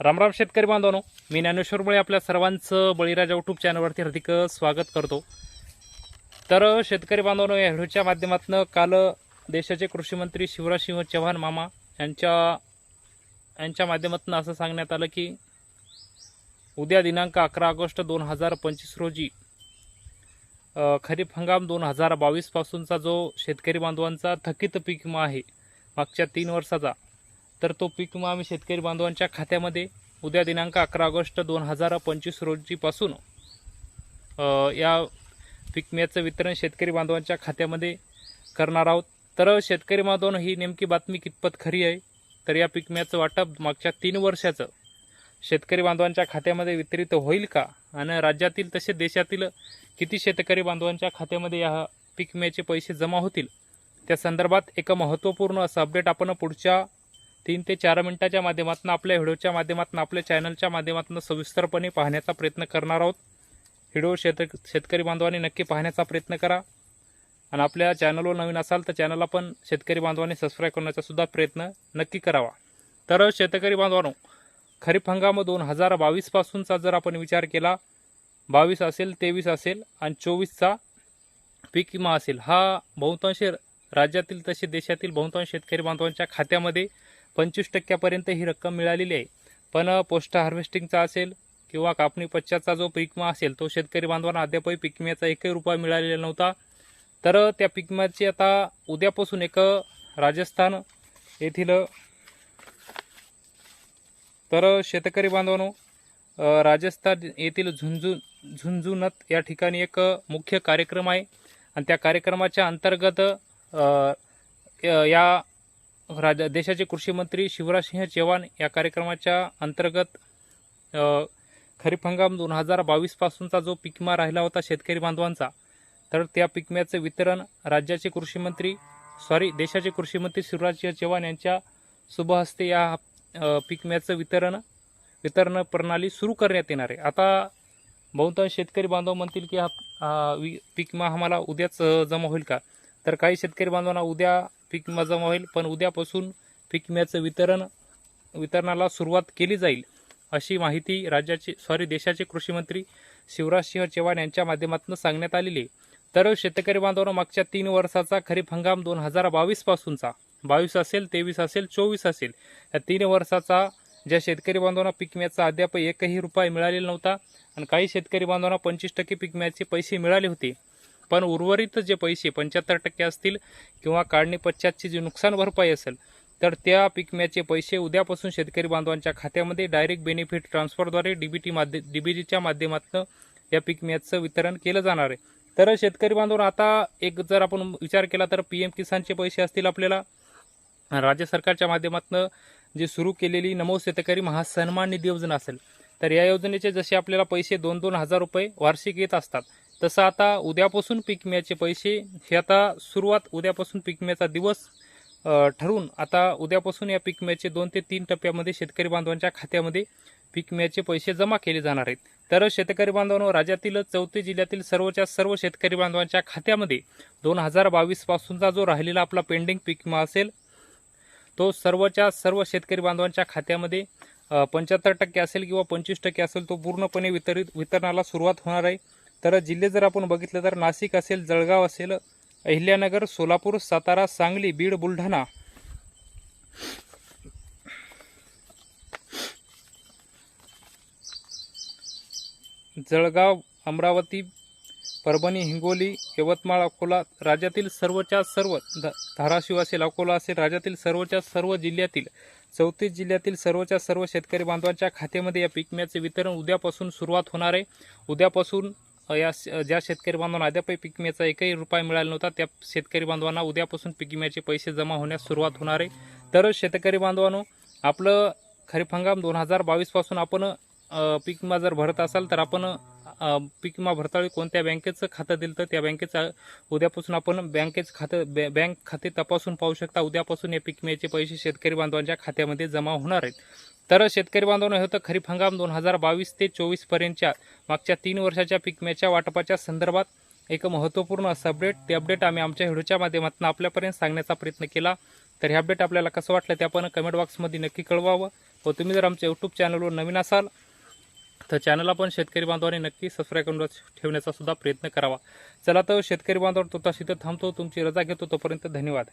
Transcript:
रामराम शेतकरी बांधवनो मी ज्ञानेश्वर बळे आपल्या सर्वांचं बळीराजा यूट्यूब चॅनलवरती हार्दिक स्वागत करतो. तर शेतकरी बांधवांनो या व्हिडिओच्या माध्यमातून काल देशाचे कृषीमंत्री शिवराजसिंह चव्हाण मामा यांच्या यांच्या माध्यमातून असं सांगण्यात आलं की उद्या दिनांक अकरा ऑगस्ट दोन हजार पंचवीस रोजी खरीप हंगाम दोन हजार बावीसपासूनचा जो शेतकरी बांधवांचा थकीत पीक विमा आहे मागच्या तीन वर्षाचा तर तो पीक विमा आम्ही शेतकरी बांधवांच्या खात्यामध्ये उद्या दिनांक अकरा ऑगस्ट दोन हजार पंचवीस रोजीपासून या पीक विम्याचं वितरण शेतकरी बांधवांच्या खात्यामध्ये करणार आहोत. तर शेतकरी बांधवांनो ही नेमकी बातमी कितपत खरी आहे? तर या पीक विम्याचं वाटप मागच्या तीन वर्षाचं शेतकरी बांधवांच्या खात्यामध्ये वितरित होईल का? आणि राज्यातील तसे देशातील किती शेतकरी बांधवांच्या खात्यामध्ये या पीक विम्याचे पैसे जमा होतील? त्या संदर्भात एक महत्त्वपूर्ण असं अपडेट आपण पुढच्या तीन ते चार मिनिटाच्या माध्यमातून आपल्या व्हिडिओच्या माध्यमातून आपल्या चॅनलच्या माध्यमातून सविस्तरपणे पाहण्याचा प्रयत्न करणार आहोत. व्हिडिओ शेत शेतकरी बांधवांनी नक्की पाहण्याचा प्रयत्न करा. आणि आपल्या चॅनलवर नवीन असाल तर चॅनलला पण शेतकरी बांधवांनी सबस्क्राईब करण्याचा सुद्धा प्रयत्न नक्की करावा. तर शेतकरी बांधवांनो खरीप हंगाम दोन हजार बावीसपासूनचा जर आपण विचार केला बावीस असेल तेवीस असेल आणि चोवीसचा पीक विमा असेल हा बहुतांश राज्यातील तसे देशातील बहुतांश शेतकरी बांधवांच्या खात्यामध्ये पंचवीस टक्क्यापर्यंत ही रक्कम मिळालेली आहे. पण पोस्ट हार्वेस्टिंगचा असेल किंवा कापणी पश्चातचा जो पिकमा असेल तो शेतकरी बांधवांना अद्यापही पिकम्याचा एकही रुपया मिळालेला नव्हता. तर त्या पिकम्याची आता उद्यापासून एक राजस्थान येथील तर शेतकरी बांधवांनो राजस्थान येथील झुंझुन झुंझुनत या ठिकाणी एक मुख्य कार्यक्रम आहे. आणि त्या कार्यक्रमाच्या अंतर्गत या राजा देशाचे कृषी मंत्री शिवराजसिंह चौहान या कार्यक्रमाच्या अंतर्गत खरीप हंगाम दोन हजार बावीसपासूनचा जो पिकमा राहिला होता शेतकरी बांधवांचा तर त्या पिकम्याचं वितरण राज्याचे कृषी मंत्री सॉरी देशाचे कृषी मंत्री शिवराजसिंह चौहान यांच्या शुभहस्ते या पिकम्याचं वितरण वितरण प्रणाली सुरू करण्यात येणार आहे. आता बहुतांश शेतकरी बांधव म्हणतील की हा वि- पीक विमा आम्हाला उद्याच जमा होईल का? तर काही शेतकरी बांधवांना उद्या पीक जमा होईल पण उद्यापासून पीक विम्याचं वितरण वितरणाला सुरुवात केली जाईल अशी माहिती राज्याचे सॉरी देशाचे कृषीमंत्री शिवराजसिंह चव्हाण यांच्या माध्यमातून सांगण्यात आलेली तर शेतकरी बांधवांना मागच्या तीन वर्षाचा खरीप हंगाम दोन हजार बावीसपासूनचा बावीस असेल तेवीस असेल चोवीस असेल. या तीन वर्षाचा ज्या शेतकरी बांधवांना पिकम्याचा अद्याप एकही रुपया मिळालेला नव्हता आणि काही शेतकरी बांधवांना पंचवीस टक्के पिकम्याचे पैसे मिळाले होते. पण उर्वरित जे पैसे पंच्याहत्तर टक्के असतील किंवा काढणी पश्चातची जी नुकसान भरपाई असेल तर त्या पीक विम्याचे पैसे उद्यापासून शेतकरी बांधवांच्या खात्यामध्ये डायरेक्ट बेनिफिट ट्रान्सफरद्वारे डीबीटी माध्य डीबीजीच्या माध्यमातून या पीक विम्याचं वितरण केलं जाणार आहे. तर शेतकरी बांधवांना आता एक जर आपण विचार केला तर पी एम किसानचे पैसे असतील आपल्याला. राज्य सरकारच्या माध्यमातून जी सुरू केलेली नमो शेतकरी महासन्मान निधी योजना असेल तर या योजनेचे जसे आपल्याला पैसे दोन दोन हजार रुपये वार्षिक येत असतात तसं आता उद्यापासून पिकम्याचे पैसे हे आता सुरुवात उद्यापासून पिकम्याचा दिवस ठरून ठरवून आता उद्यापासून या पिकम्याचे दोन ते तीन टप्प्यामध्ये शेतकरी बांधवांच्या खात्यामध्ये पिकम्याचे पैसे जमा केले जाणार आहेत. तर शेतकरी बांधवांनो राज्यातील चौथी जिल्ह्यातील सर्वच्या सर्व शेतकरी बांधवांच्या खात्यामध्ये दोन हजार बावीस पासूनचा जो राहिलेला आपला पेंडिंग पिकमा असेल तो सर्वच्या सर्व शेतकरी बांधवांच्या खात्यामध्ये पंच्याहत्तर टक्के असेल किंवा पंचवीस टक्के असेल तो पूर्णपणे वितरित वितरणाला सुरुवात होणार आहे. तर जिल्हे जर आपण बघितलं तर नाशिक असेल जळगाव असेल अहिल्यानगर सोलापूर सातारा सांगली बीड बुलढाणा. जळगाव अमरावती परभणी हिंगोली यवतमाळ अकोला राज्यातील सर्वच्या सर्व ध धाराशिव असेल अकोला असेल राज्यातील सर्वच्या सर्व जिल्ह्यातील चौतीस जिल्ह्यातील सर्वच्या सर्व शेतकरी बांधवांच्या खात्यामध्ये या पीक वितरण उद्यापासून सुरुवात होणार आहे. उद्यापासून या श- ज्या शेतकरी बांधवांना अद्यापही पीक विम्याचा एकही रुपया मिळाला नव्हता त्या शेतकरी बांधवांना उद्यापासून पीक विम्याचे पैसे जमा होण्यास सुरुवात होणार आहे. तर शेतकरी बांधवांनो आपलं खरीप हंगाम दोन हजार बावीसपासून आपण पीक विमा जर भरत असाल तर आपण पीक विमा भरताळी कोणत्या बँकेचं खातं दिलं तर त्या बँकेचं उद्यापासून आपण बँकेचं खातं बॅ- बँक खाते तपासून पाहू शकता. उद्यापासून या पीक विम्याचे पैसे शेतकरी बांधवांच्या खात्यामध्ये जमा होणार आहेत. तर शेतकरी बांधवांना हे होतं खरीप हंगाम दोन हजार बावीस ते चोवीसपर्यंतच्या मागच्या तीन वर्षाच्या पिकम्याच्या वाटपाच्या संदर्भात एक महत्त्वपूर्ण असं अपडेट ते अपडेट आम्ही आमच्या व्हिडिओच्या माध्यमातून आपल्यापर्यंत सांगण्याचा प्रयत्न केला. तर हे अपडेट आपल्याला कसं वाटलं ते आपण कमेंट बॉक्समध्ये नक्की कळवावं. व तुम्ही जर आमच्या यूट्यूब चॅनलवर नवीन असाल तर चॅनल आपण शेतकरी बांधवांनी नक्की सबस्क्राईब करून ठेवण्याचा सुद्धा प्रयत्न करावा. चला तर शेतकरी बांधव तो तशी तर थांबतो. तुमची रजा घेतो. तोपर्यंत धन्यवाद.